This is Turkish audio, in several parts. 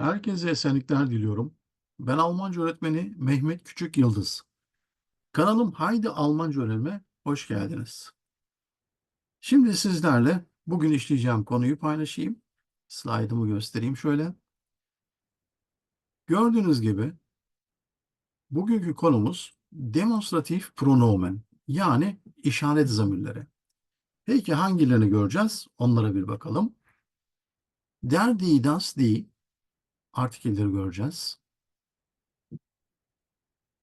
Herkese esenlikler diliyorum. Ben Almanca öğretmeni Mehmet Küçük Yıldız. Kanalım Haydi Almanca Öğrenme hoş geldiniz. Şimdi sizlerle bugün işleyeceğim konuyu paylaşayım. Slaytımı göstereyim şöyle. Gördüğünüz gibi bugünkü konumuz demonstratif pronomen yani işaret zamirleri. Peki hangilerini göreceğiz? Onlara bir bakalım. Der, die, das, die artikelleri göreceğiz.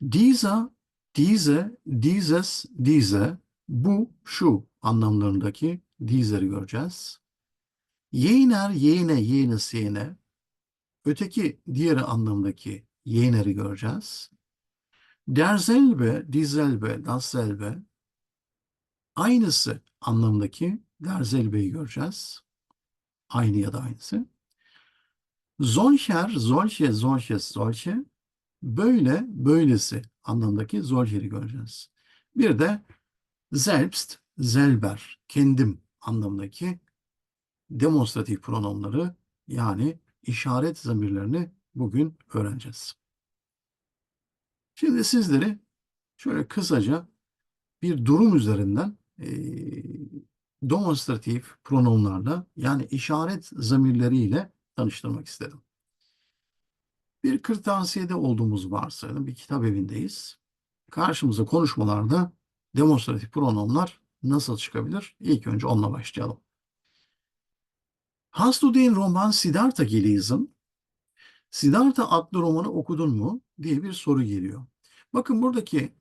Dieser, diese, dieses, diese, bu, şu anlamlarındaki diese'leri göreceğiz. Yeğner, yeğne, yeğnis, yeğne, öteki diğeri anlamındaki yeğneri göreceğiz. Derselbe, dieselbe, dasselbe, aynısı anlamındaki derselbe'yi göreceğiz. Aynı ya da aynısı. Solcher, solche, solches, solche, böyle, böylesi anlamındaki solcher'i göreceğiz. Bir de selbst, selber, kendim anlamındaki demonstratif pronomları yani işaret zamirlerini bugün öğreneceğiz. Şimdi sizleri şöyle kısaca bir durum üzerinden e, demonstratif pronomlarla yani işaret zamirleriyle tanıştırmak istedim. Bir kırtasiyede olduğumuz varsayalım. Bir kitap evindeyiz. Karşımıza konuşmalarda demonstratif pronomlar nasıl çıkabilir? İlk önce onunla başlayalım. Hast du den Roman Siddhartha gelesen? Siddhartha adlı romanı okudun mu? diye bir soru geliyor. Bakın buradaki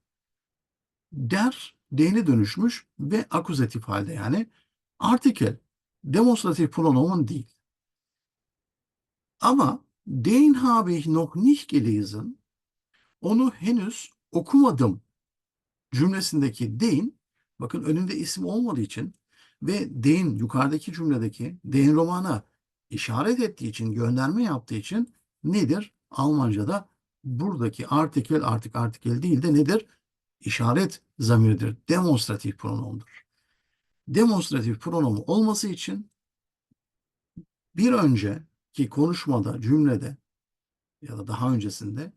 der D'ne dönüşmüş ve akuzatif halde yani artikel demonstratif pronomen değil. Ama den habe ich noch nicht gelesen onu henüz okumadım cümlesindeki den bakın önünde isim olmadığı için ve den yukarıdaki cümledeki den romana işaret ettiği için gönderme yaptığı için nedir? Almanca'da buradaki artikel artık artikel değil de nedir? İşaret zamiridir. Demonstratif pronomdur. Demonstratif pronomu olması için bir önceki konuşmada, cümlede ya da daha öncesinde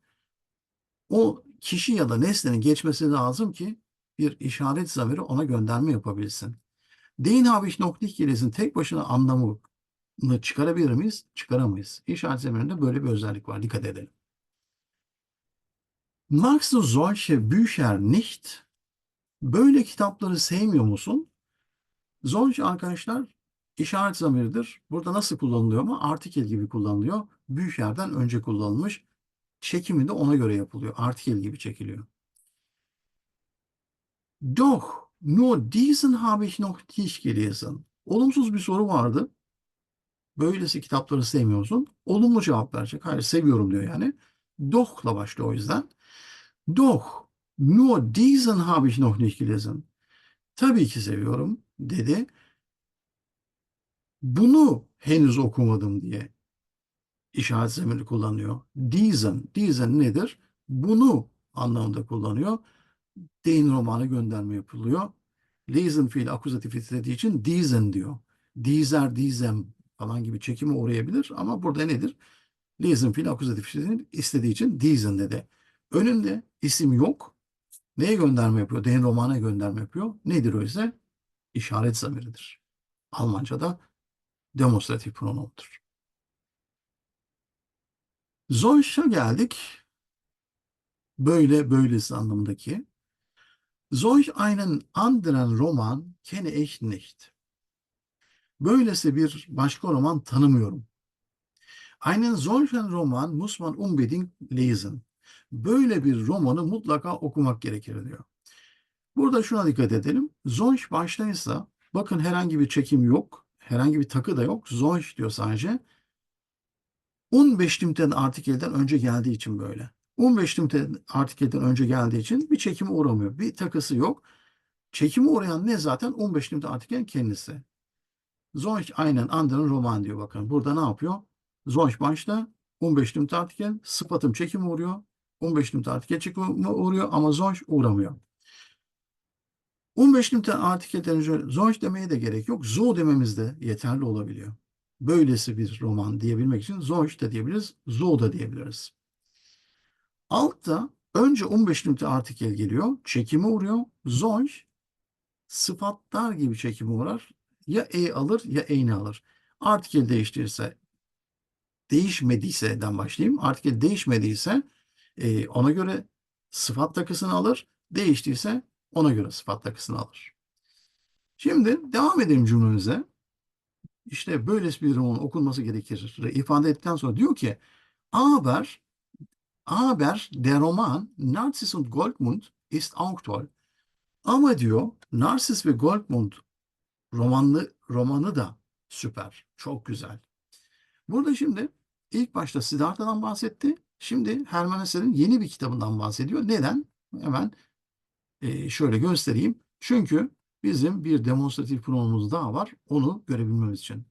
o kişi ya da nesnenin geçmesi lazım ki bir işaret zamiri ona gönderme yapabilsin. İch noch nicht gelesen tek başına anlamını çıkarabilir miyiz? Çıkaramayız. İşaret zamirinde böyle bir özellik var. Dikkat edelim. Du solche Bücher nicht? Böyle kitapları sevmiyor musun? Solche arkadaşlar işaret zamiridir. Burada nasıl kullanılıyor mu? Artikel gibi kullanılıyor. Bücher'den önce kullanılmış. Çekimi de ona göre yapılıyor. Artikel gibi çekiliyor. Doch, nur diesen habe ich noch nicht gelesen. Olumsuz bir soru vardı. Böylesi kitapları sevmiyorsun. Olumlu cevap verecek. Hayır seviyorum diyor yani. Doch'la başlıyor o yüzden. Doch, nur diesen habe ich noch nicht gelesen. Tabii ki seviyorum dedi. Bunu henüz okumadım diye işaret zemiri kullanıyor. Diesen, diesen nedir? Bunu anlamında kullanıyor. Den romanı gönderme yapılıyor. Lesen fiil akuzatif istediği için diesen diyor. Dieser, diesem falan gibi çekime uğrayabilir ama burada nedir? Lesen fiil akuzatif istediği için diesen dedi. Önünde isim yok. Neye gönderme yapıyor? Den romana gönderme yapıyor. Nedir ise? İşaret zamiridir. Almanca'da demonstratif pronomdur. Solch'a geldik. Böyle böylesi anlamındaki. Solch einen anderen Roman kenne ich nicht. Böylesi bir başka roman tanımıyorum. Einen solchen Roman muss man unbedingt. Böyle bir romanı mutlaka okumak gerekir diyor. Burada şuna dikkat edelim. Zonş baştaysa bakın herhangi bir çekim yok. Herhangi bir takı da yok. Zonş diyor sadece. 15 timten artikelden önce geldiği için böyle. 15 timten artikelden önce geldiği için bir çekime uğramıyor. Bir takısı yok. Çekime uğrayan ne zaten? 15 timten artikelin kendisi. Zonş aynen anderen roman diyor bakın. Burada ne yapıyor? Zonş başta 15 timten artikel sıfatım çekime uğruyor. 15 nükte artikel çekime uğruyor ama zonş uğramıyor. 15 nükte artikelden önce zonş demeye de gerek yok. Zo dememiz de yeterli olabiliyor. böylesi bir roman diyebilmek için solch da diyebiliriz, so da diyebiliriz. Altta önce 15 nükte artikel geliyor, çekime uğruyor. Solch sıfatlar gibi çekime uğrar. Ya e alır ya e'ni alır. Artikel değiştirirse değişmediyseden başlayayım. Artikel değişmediyse e, ona göre sıfat takısını alır. Değiştiyse ona göre sıfat takısını alır. Şimdi devam edelim cümlemize. İşte böylesi bir roman okunması gerekir ifade ettikten sonra diyor ki Aber, aber der Roman Narziss und Goldmund ist auch toll. Ama diyor Narsis ve Goldmund romanlı romanı da süper. Çok güzel. Burada şimdi ilk başta Siddhartha'dan bahsetti. Şimdi Hermann Hesse'nin yeni bir kitabından bahsediyor. Neden? Hemen e, şöyle göstereyim. Çünkü bizim bir demonstratif pronomumuz daha var. Onu görebilmemiz için.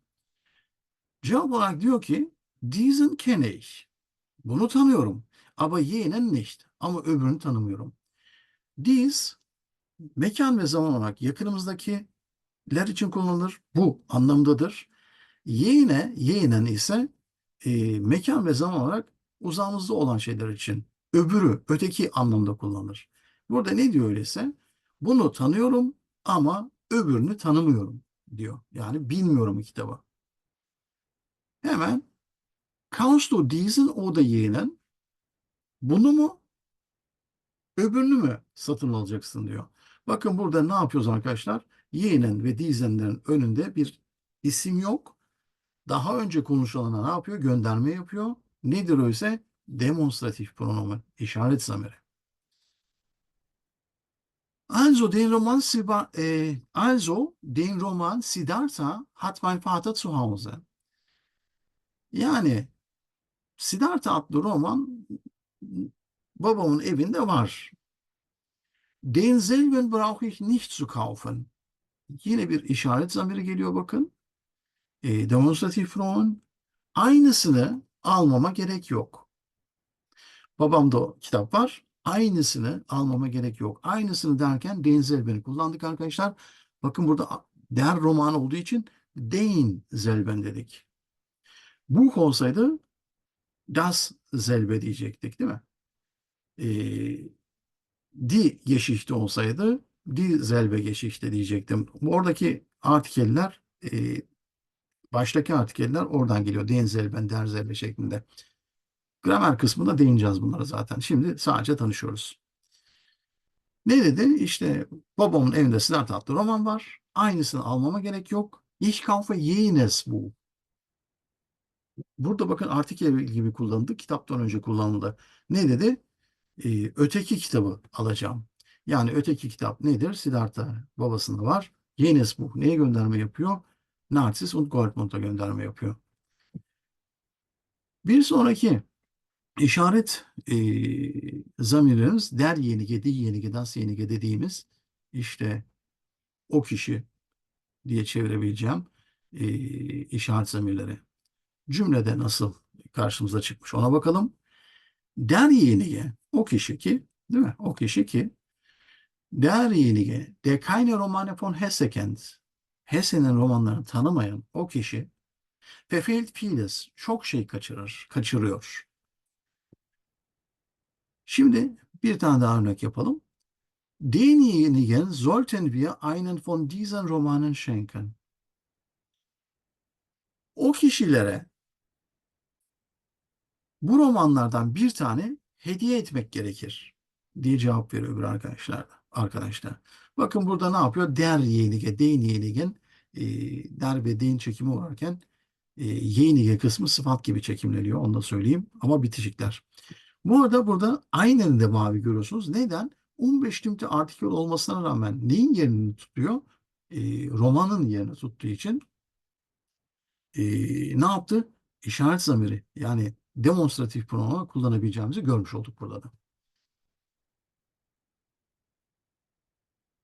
Cevap olarak diyor ki Diesen kenne ich. Bunu tanıyorum. Aber jenen nicht. Ama öbürünü tanımıyorum. Dies mekan ve zaman olarak yakınımızdakiler için kullanılır. Bu anlamdadır. Yine, yenen ise e, mekan ve zaman olarak uzağımızda olan şeyler için öbürü, öteki anlamda kullanılır. Burada ne diyor öyleyse? Bunu tanıyorum ama öbürünü tanımıyorum diyor. Yani bilmiyorum kitabı. Hemen kannst du diesen oder jenen bunu mu öbürünü mü satın alacaksın diyor. Bakın burada ne yapıyoruz arkadaşlar? Yenen ve diesenlerin önünde bir isim yok. Daha önce konuşulana ne yapıyor? Gönderme yapıyor. Nedir ise? Demonstratif pronomen, işaret zamiri. Also den Roman, Siba, e, also den Roman Siddhartha hat mein Vater zu Hause. Yani Siddhartha adlı roman babamın evinde var. Denselben brauche ich nicht zu kaufen. Yine bir işaret zamiri geliyor bakın. E, demonstratif pronomen. Aynısını almama gerek yok. Babamda kitap var. Aynısını almama gerek yok. Aynısını derken denselbeni kullandık arkadaşlar. Bakın burada der roman olduğu için den zelben dedik. Bu olsaydı das zelbe diyecektik değil mi? Ee, di Geschichte olsaydı di zelbe Geschichte diyecektim. Oradaki artikeller e, baştaki artikeller oradan geliyor. Den zelben, der zelbe şeklinde. Gramer kısmında değineceğiz bunlara zaten. Şimdi sadece tanışıyoruz. Ne dedi? İşte babamın evinde Siddhartha adlı roman var. Aynısını almama gerek yok. Ich kaufe jenes bu. Burada bakın artikel gibi kullanıldı. Kitaptan önce kullanıldı. Ne dedi? Ee, öteki kitabı alacağım. Yani öteki kitap nedir? Siddhartha babasında var. Jenes bu. Neye gönderme yapıyor? Narcis und Goldmund'a gönderme yapıyor. Bir sonraki işaret e, zamirlerimiz der yenige, di yenige, yenige dediğimiz işte o kişi diye çevirebileceğim e, işaret zamirleri. Cümlede nasıl karşımıza çıkmış ona bakalım. Der yenige, o kişi ki, değil mi? O kişi ki der keine Romane von Hesse kennt, Hesse'nin romanlarını tanımayan o kişi verfehlt vieles, çok şey kaçırır, kaçırıyor. Şimdi bir tane daha örnek yapalım. Denjenigen sollten wir einen von diesen Romanen schenken. O kişilere bu romanlardan bir tane hediye etmek gerekir diye cevap veriyor öbür arkadaşlar. Arkadaşlar. Bakın burada ne yapıyor? Der yenige, den yenigen e, der ve den çekimi varken e, yenige kısmı sıfat gibi çekimleniyor. Onu da söyleyeyim. Ama bitişikler. Bu arada burada aynen de mavi görüyorsunuz. Neden? 15 tümte artikel olmasına rağmen neyin yerini tutuyor? E, romanın yerini tuttuğu için e, ne yaptı? İşaret zamiri yani demonstratif pronomen kullanabileceğimizi görmüş olduk burada da.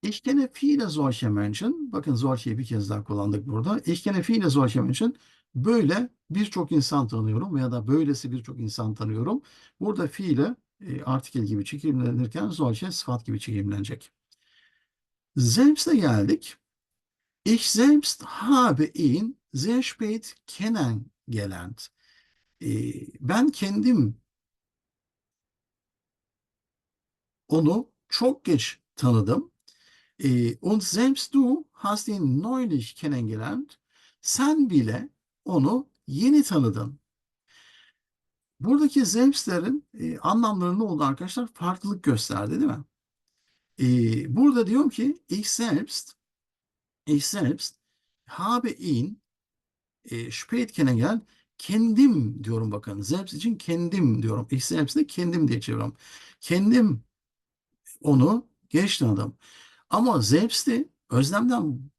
Ich kenne viele solche Menschen. Bakın solche'yi bir kez daha kullandık burada. Ich kenne viele solche Menschen. Böyle birçok insan tanıyorum veya da böylesi birçok insan tanıyorum. Burada fiile e, artikel gibi çekimlenirken solche sıfat gibi çekimlenecek. Selbst'e geldik. Ich selbst habe ihn sehr spät kennengelernt. Ee, ben kendim onu çok geç tanıdım. Ee, und selbst du hast ihn neulich kennengelernt. Sen bile onu yeni tanıdın. Buradaki selbstlerin e, anlamları ne oldu arkadaşlar? Farklılık gösterdi değil mi? Ee, burada diyorum ki ich selbst, ich selbst habe ihn e, spät kennengelernt. Kendim diyorum bakın. Selbst için kendim diyorum. Ich selbst de kendim diye çeviriyorum. Kendim onu geç tanıdım. Ama selbst'i özlemden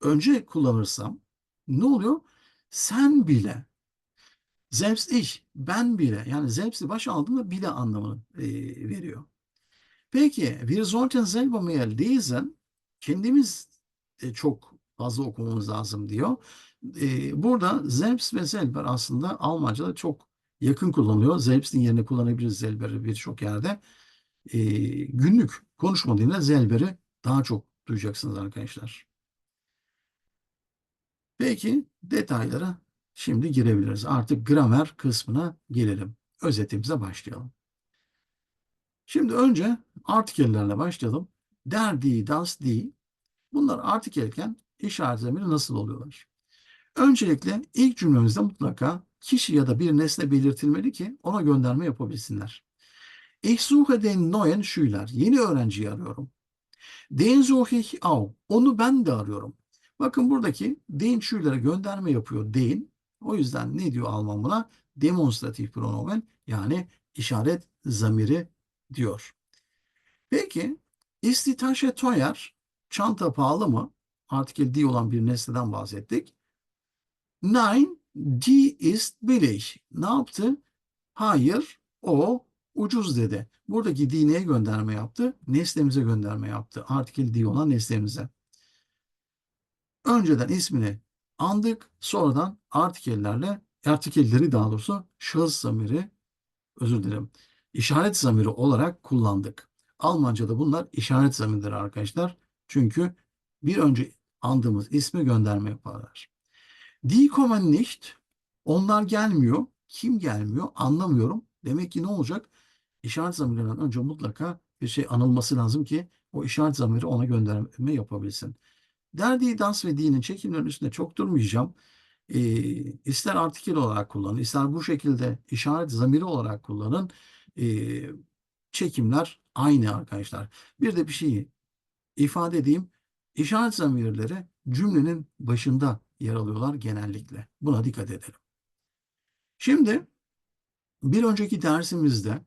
önce kullanırsam ne oluyor? Sen bile. Selbst ich, ben bile. Yani selbst'i baş aldığında bile anlamını e, veriyor. Peki, wir sollten selber mehr lesen. Kendimiz e, çok fazla okumamız lazım diyor. E, burada selbst ve selber aslında Almanca'da çok yakın kullanılıyor. Selbst'in yerine kullanabiliriz selber'i birçok yerde. E, günlük konuşma dilinde selber'i daha çok duyacaksınız arkadaşlar. Peki detaylara şimdi girebiliriz. Artık gramer kısmına gelelim. Özetimize başlayalım. Şimdi önce artikellerle başlayalım. Der, die, das, die. Bunlar artikelken işaret zamiri nasıl oluyorlar? Öncelikle ilk cümlemizde mutlaka kişi ya da bir nesne belirtilmeli ki ona gönderme yapabilsinler. Ich suche den neuen Schüler. Yeni öğrenciyi arıyorum. Den suche ich auch. Onu ben de arıyorum. Bakın buradaki den Schüler'e gönderme yapıyor den. O yüzden ne diyor Alman buna? Demonstratif pronomen yani işaret zamiri diyor. Peki istitaşe toyer çanta pahalı mı? Artikel die olan bir nesneden bahsettik. Nein, die ist billig. Ne yaptı? Hayır, o ucuz dedi. Buradaki die neye gönderme yaptı? Nesnemize gönderme yaptı. Artikel die olan nesnemize. Önceden ismini andık, sonradan artikellerle, artikelleri daha doğrusu şahıs zamiri, özür dilerim, işaret zamiri olarak kullandık. Almanca'da bunlar işaret zamirleri arkadaşlar. Çünkü bir önce andığımız ismi gönderme yaparlar. Die kommen nicht. Onlar gelmiyor. Kim gelmiyor? Anlamıyorum. Demek ki ne olacak? İşaret zamirlerinden önce mutlaka bir şey anılması lazım ki o işaret zamiri ona gönderme yapabilsin. Derdi, dans ve dinin çekimlerin üstünde çok durmayacağım. E, ister artikel olarak kullanın, ister bu şekilde işaret zamiri olarak kullanın. E, çekimler aynı arkadaşlar. Bir de bir şeyi ifade edeyim. İşaret zamirleri cümlenin başında yer alıyorlar genellikle. Buna dikkat edelim. Şimdi bir önceki dersimizde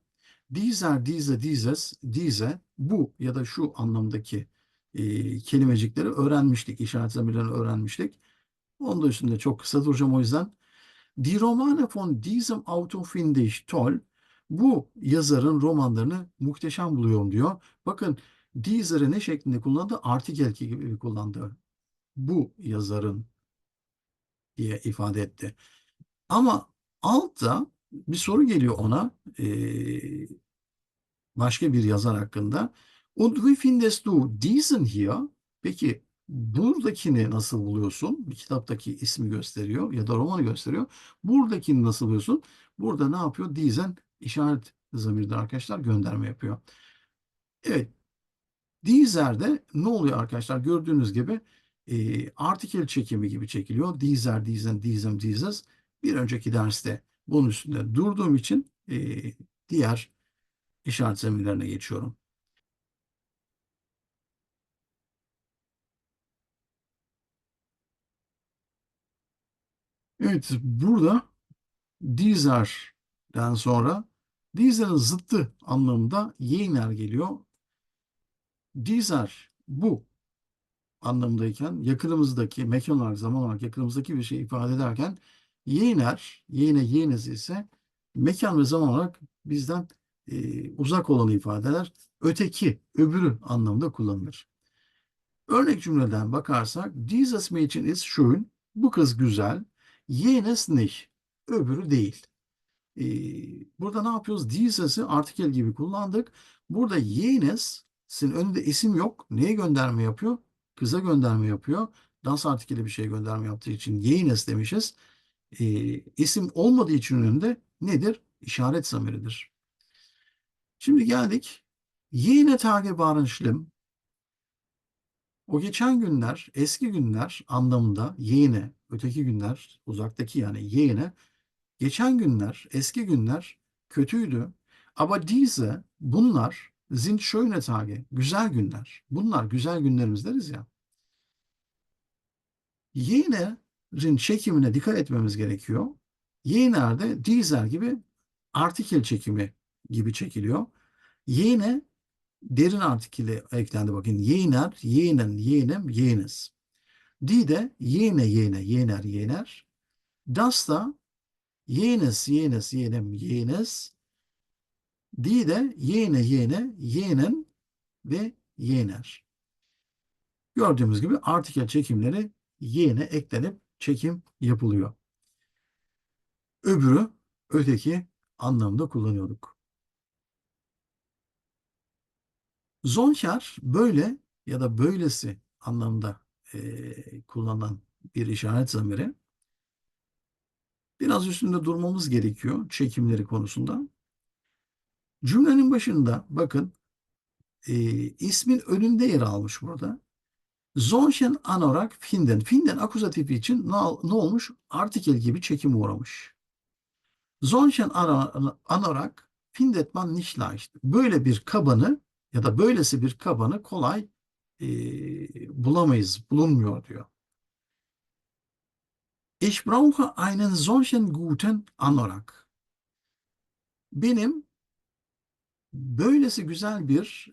dieser, diese, dieses, diese, bu ya da şu anlamdaki e, kelimecikleri öğrenmiştik. İşaret zamirlerini öğrenmiştik. Onun da üstünde çok kısa duracağım o yüzden. Die Romane von diesem Autor finde toll. Bu yazarın romanlarını muhteşem buluyorum diyor. Bakın Deezer'ı ne şeklinde kullandı? Artikel gibi kullandı. Bu yazarın diye ifade etti. Ama altta bir soru geliyor ona ee, başka bir yazar hakkında. Und wie findest du diesen hier? Peki buradakini nasıl buluyorsun? Bir kitaptaki ismi gösteriyor ya da romanı gösteriyor. Buradakini nasıl buluyorsun? Burada ne yapıyor? Diesen işaret zamirde arkadaşlar gönderme yapıyor. Evet. Dizer'de ne oluyor arkadaşlar? Gördüğünüz gibi e, artikel çekimi gibi çekiliyor. Dizer, dizen, dizem, dizes. Bir önceki derste bunun üstünde durduğum için e, diğer işaret zamirlerine geçiyorum. Evet, burada Dizer'den sonra Dizer'in zıttı anlamında yeğner geliyor. Dizer bu anlamındayken yakınımızdaki mekan olarak zaman olarak yakınımızdaki bir şey ifade ederken yeğner, yeğne yeğnez ise mekan ve zaman olarak bizden e, uzak olanı ifade eder. Öteki, öbürü anlamında kullanılır. Örnek cümleden bakarsak Dieses Mädchen ist schön. Bu kız güzel. Jenes nicht. Öbürü değil. Ee, burada ne yapıyoruz? Dieses'i artikel gibi kullandık. Burada Jenes'in önünde isim yok. Neye gönderme yapıyor? Kıza gönderme yapıyor. das artikeli bir şey gönderme yaptığı için jenes demişiz. E, isim olmadığı için önünde nedir? İşaret zamiridir. Şimdi geldik. Yine tage waren schlimm. O geçen günler, eski günler anlamında yine, öteki günler, uzaktaki yani yine, geçen günler, eski günler kötüydü. Aber diese, bunlar sind schöne Tage, güzel günler. Bunlar güzel günlerimiz deriz ya. Yene'rin çekimine dikkat etmemiz gerekiyor. Yener'de dieser gibi artikel çekimi gibi çekiliyor. Yene derin artikeli eklendi bakın. Yener, yenen, yenem, yenes. Die de yene, yene, yener, yener. Das da yenes, yenes, yenem, yenes. Die de yene, yene, yenen ve yener. Gördüğümüz gibi artikel çekimleri yene eklenip çekim yapılıyor. Öbürü öteki anlamda kullanıyorduk. Zonker böyle ya da böylesi anlamda e, kullanılan bir işaret zamiri. Biraz üstünde durmamız gerekiyor çekimleri konusunda. Cümlenin başında bakın e, ismin önünde yer almış burada. Zonchen anorak finden. Finden akuzatifi için ne, olmuş? Artikel gibi çekim uğramış. Zonchen anorak findet man nicht leicht. Böyle bir kabanı ya da böylesi bir kabanı kolay e, bulamayız, bulunmuyor diyor. Ich brauche einen solchen guten Anorak. Benim böylesi güzel bir,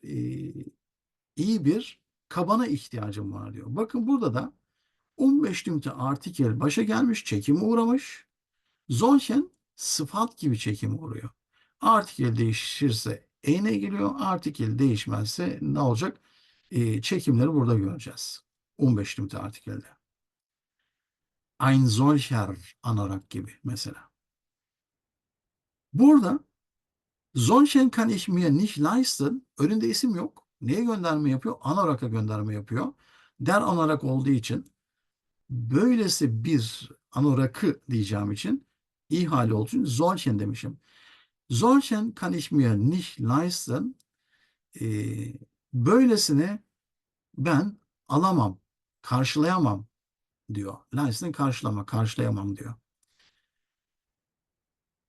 iyi bir kabana ihtiyacım var diyor. Bakın burada da 15 tümte artikel başa gelmiş, çekime uğramış. Zonchen sıfat gibi çekim uğruyor. Artikel değişirse e'ne geliyor. Artikel değişmezse ne olacak? E, çekimleri burada göreceğiz. 15 tümte artikelde. Ein solcher anarak gibi mesela. Burada Zonchen kann ich mir nicht leisten. Önünde isim yok. Neye gönderme yapıyor? Anorak'a gönderme yapıyor. Der anorak olduğu için böylesi bir anorakı diyeceğim için olduğu için Zonchen demişim. Solchen kann ich mir nicht leisten. Ee, böylesine ben alamam, karşılayamam diyor. Leisten karşılama, karşılayamam diyor.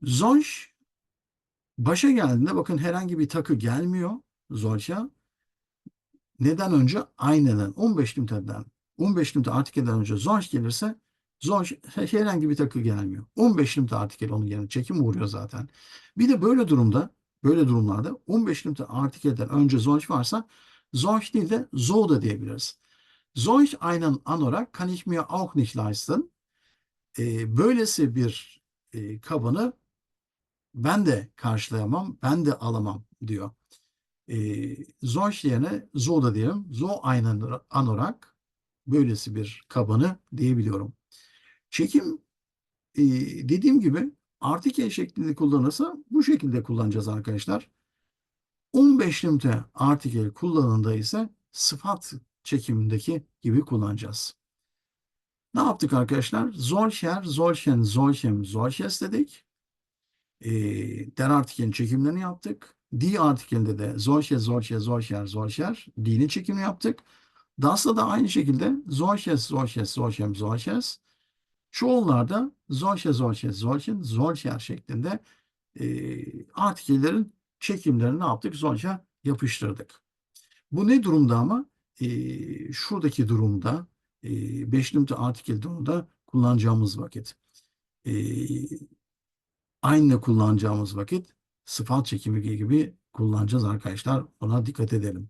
Solch başa geldiğinde bakın herhangi bir takı gelmiyor Solch'a. Neden önce? Ayneden 15 limitadan 15 limita artikelden önce Solch gelirse Zor herhangi bir takı gelmiyor. 15 limite artikel onun yerine çekim uğruyor zaten. Bir de böyle durumda böyle durumlarda 15 limite artikelden önce zonch varsa zonch değil de zo da diyebiliriz. Zonch einen anorak kann ich mir auch nicht leisten. E, böylesi bir e, kabını ben de karşılayamam, ben de alamam diyor. E, zonch yerine zo da diyelim. Zo einen anorak böylesi bir kabanı diyebiliyorum. Çekim e, dediğim gibi artikel şeklinde kullanırsa bu şekilde kullanacağız arkadaşlar. 15 limte artikel kullanında ise sıfat çekimindeki gibi kullanacağız. Ne yaptık arkadaşlar? Solcher, solchen, solchem, solches dedik. E, der artikelin çekimlerini yaptık. Die artikelinde de solche, solche, solcher, solcher. Die'nin çekimini yaptık. Das'ta da aynı şekilde solches, solches, solchem, solches. Çoğullarda solche, solche, solchen, solcher şeklinde e, artikellerin çekimlerini ne yaptık? Solche yapıştırdık. Bu ne durumda ama? E, şuradaki durumda, e, beş numara artikel durumda kullanacağımız vakit. E, aynı kullanacağımız vakit sıfat çekimi gibi kullanacağız arkadaşlar. Buna dikkat edelim.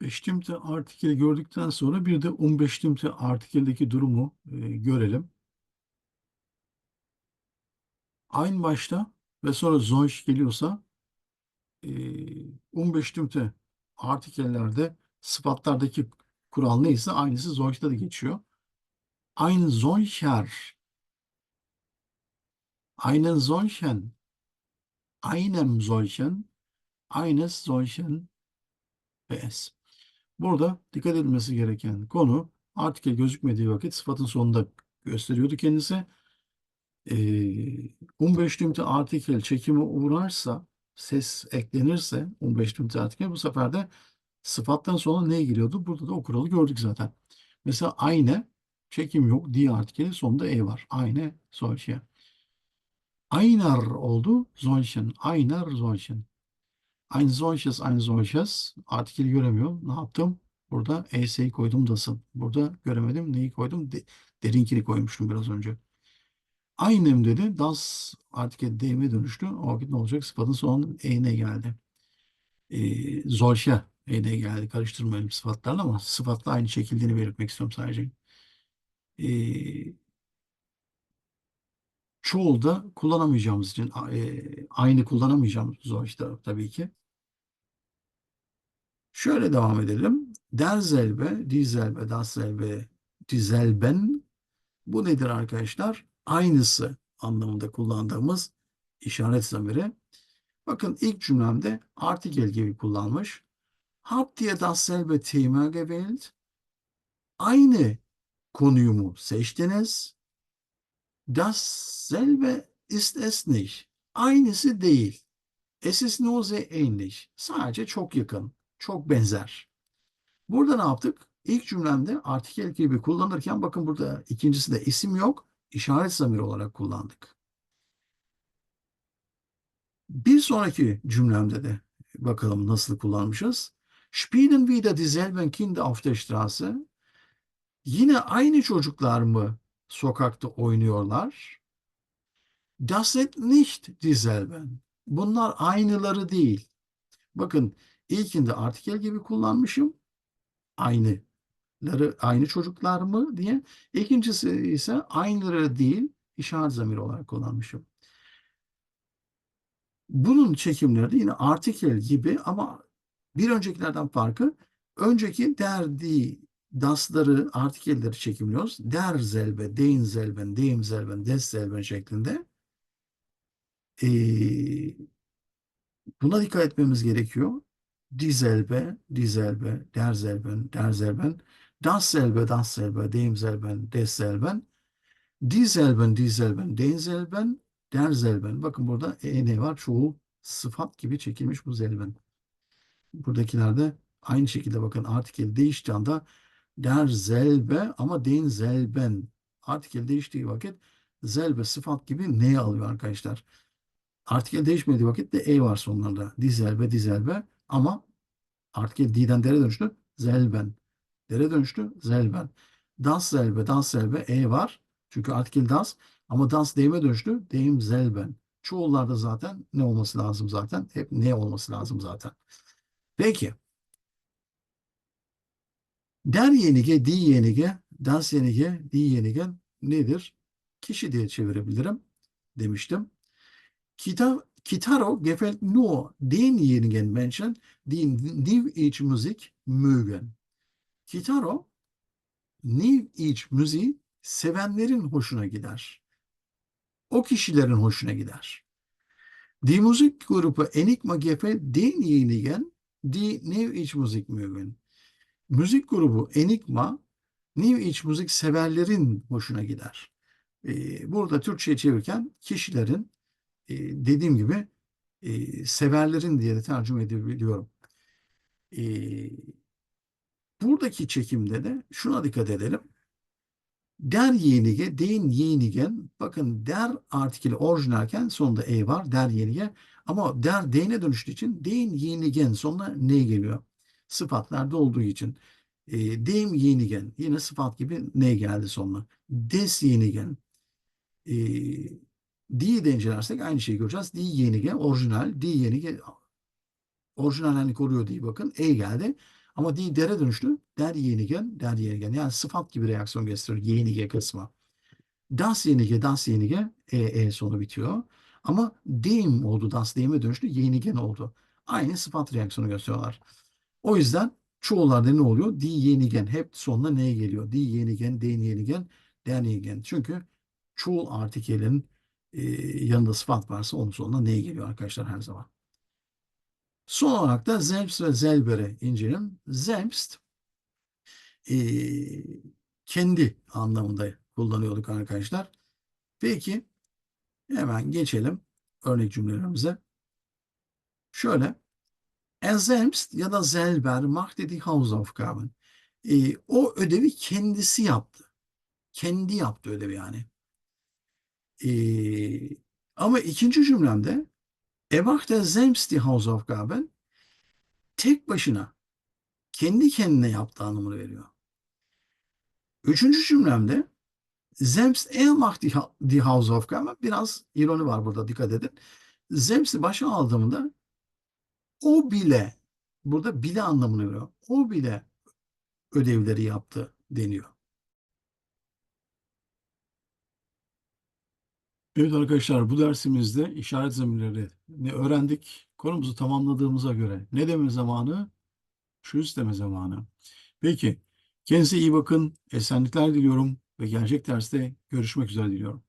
Beştimte artikeli gördükten sonra bir de 15 timte artikeldeki durumu e, görelim. Aynı başta ve sonra zonş geliyorsa e, 15 timte artikellerde sıfatlardaki kural neyse aynısı zonşta da geçiyor. Ein solcher, einen solchen, einem solchen, eines solchen PS. Burada dikkat edilmesi gereken konu artikel gözükmediği vakit sıfatın sonunda gösteriyordu kendisi. Unbestimmte artikel çekime uğrarsa, ses eklenirse unbestimmte artikel bu sefer de sıfattan sonra ne giriyordu? Burada da o kuralı gördük zaten. Mesela aynı çekim yok. Die artikeli sonunda e var. Aynı solche. Einer oldu. Solchen. Einer solchen. Ein solches, ein solches. Artikeli göremiyorum. Ne yaptım? Burada ES'yi koydum dasın. Burada göremedim. Neyi koydum? De, derinkini koymuştum biraz önce. Einem dedi. Das artikel D'ye dönüştü. O vakit ne olacak? Sıfatın sonunda e'ne geldi. Ee, solche e'ne geldi. Karıştırmayalım sıfatlarla ama sıfatla aynı çekildiğini belirtmek istiyorum sadece. Ee, çoğulda kullanamayacağımız için e, aynı kullanamayacağımız zor işte tabii ki. Şöyle devam edelim. Der selbe, die selbe, das selbe, dieselben. Bu nedir arkadaşlar? Aynısı anlamında kullandığımız işaret zamiri. Bakın ilk cümlemde artikel gibi kullanmış. Habt ihr dasselbe Thema gewählt? Aynı konuyu mu seçtiniz? Dasselbe ist es nicht. Aynısı değil. Es ist nur sehr ähnlich. Sadece çok yakın, çok benzer. Burada ne yaptık? İlk cümlemde artikel gibi kullanırken bakın burada ikincisi de isim yok, işaret zamiri olarak kullandık. Bir sonraki cümlemde de bakalım nasıl kullanmışız. Spielen wieder dieselben Kinder auf der Straße. Yine aynı çocuklar mı sokakta oynuyorlar? Das sind nicht dieselben. Bunlar aynıları değil. Bakın ilkinde artikel gibi kullanmışım. Aynıları, aynı çocuklar mı diye. İkincisi ise aynıları değil, işaret zamiri olarak kullanmışım. Bunun çekimleri de yine artikel gibi ama bir öncekilerden farkı önceki derdi dasları, artikelleri çekimliyoruz. Der zelbe, den zelben, dem zelben, des zelben şeklinde. Ee, buna dikkat etmemiz gerekiyor. Dieselbe, dieselbe, der zelben, der zelben, das selbe, das selbe, dem zelben, des zelben, dieselben, dieselben, den zelben, der zelben. Bakın burada e ne var? Çoğu sıfat gibi çekilmiş bu zelben. Buradakilerde aynı şekilde bakın artikel değiştiği anda der selbe ama den selben. Artikel değiştiği vakit zelbe sıfat gibi ne alıyor arkadaşlar. Artikel değişmediği vakit de e var sonlarında. Dizelbe, dizelbe ama artikel di'den dere dönüştü. Zelben. Dere dönüştü. Zelben. Das selbe, das selbe e var. Çünkü artikel das ama das deyime dönüştü. Deyim zelben. Çoğullarda zaten ne olması lazım zaten? Hep ne olması lazım zaten. Peki. Der yenige, die yenige, das yenige, die yenigen nedir? Kişi diye çevirebilirim demiştim. Kita, Kitaro gefällt nur denjenigen Menschen, die New Age Musik mögen. Kitaro, New Age müziği sevenlerin hoşuna gider. O kişilerin hoşuna gider. Die Musikgruppe Enigma gefällt denjenigen, die New Age Musik mögen. Müzik grubu Enigma, New Age müzik severlerin hoşuna gider. Ee, burada Türkçe'ye çevirirken kişilerin e, dediğim gibi e, severlerin diye de tercüme edebiliyorum. E, buradaki çekimde de şuna dikkat edelim. Der yenige, den yenigen, bakın der artikeli orijinalken sonunda e var, der yenige. Ama der den'e dönüştüğü için den yenigen sonuna ne geliyor? Sıfatlarda olduğu için. E, dem yenigen, yine sıfat gibi ne geldi sonuna. Des yenigen. E, D'yi de incelersek aynı şeyi göreceğiz. D yenige orijinal. D yenige orijinal hani koruyor diye bakın. E geldi. Ama D dere dönüştü. Der yenigen, der yenigen. Yani sıfat gibi reaksiyon gösteriyor. Yenige kısmı. Das yenige, das yenige. E, e sonu bitiyor. Ama dem oldu. Das dem'e dönüştü. Yenigen oldu. Aynı sıfat reaksiyonu gösteriyorlar. O yüzden çoğularda ne oluyor? D yenigen. Hep sonuna neye geliyor? D yenigen, den yenigen, der yenigen. Çünkü çoğul artikelin e, yanında sıfat varsa onun sonuna neye geliyor arkadaşlar her zaman. Son olarak da Selbst ve Selber'e inceleyelim. Selbst e, kendi anlamında kullanıyorduk arkadaşlar. Peki hemen geçelim örnek cümlelerimize. Şöyle Er selbst ya da selber machte die Hausaufgaben. E, o ödevi kendisi yaptı. Kendi yaptı ödevi yani. E, ama ikinci cümlemde Er machte selbst die tek başına kendi kendine yaptığı anlamını veriyor. Üçüncü cümlemde selbst er macht die, Ha- die Hausaufgaben biraz ironi var burada dikkat edin. Selbst'i başa aldığımda o bile burada bile anlamını veriyor. O bile ödevleri yaptı deniyor. Evet arkadaşlar bu dersimizde işaret zamirlerini öğrendik. Konumuzu tamamladığımıza göre ne deme zamanı? Şu isteme zamanı. Peki kendinize iyi bakın. Esenlikler diliyorum ve gelecek derste görüşmek üzere diliyorum.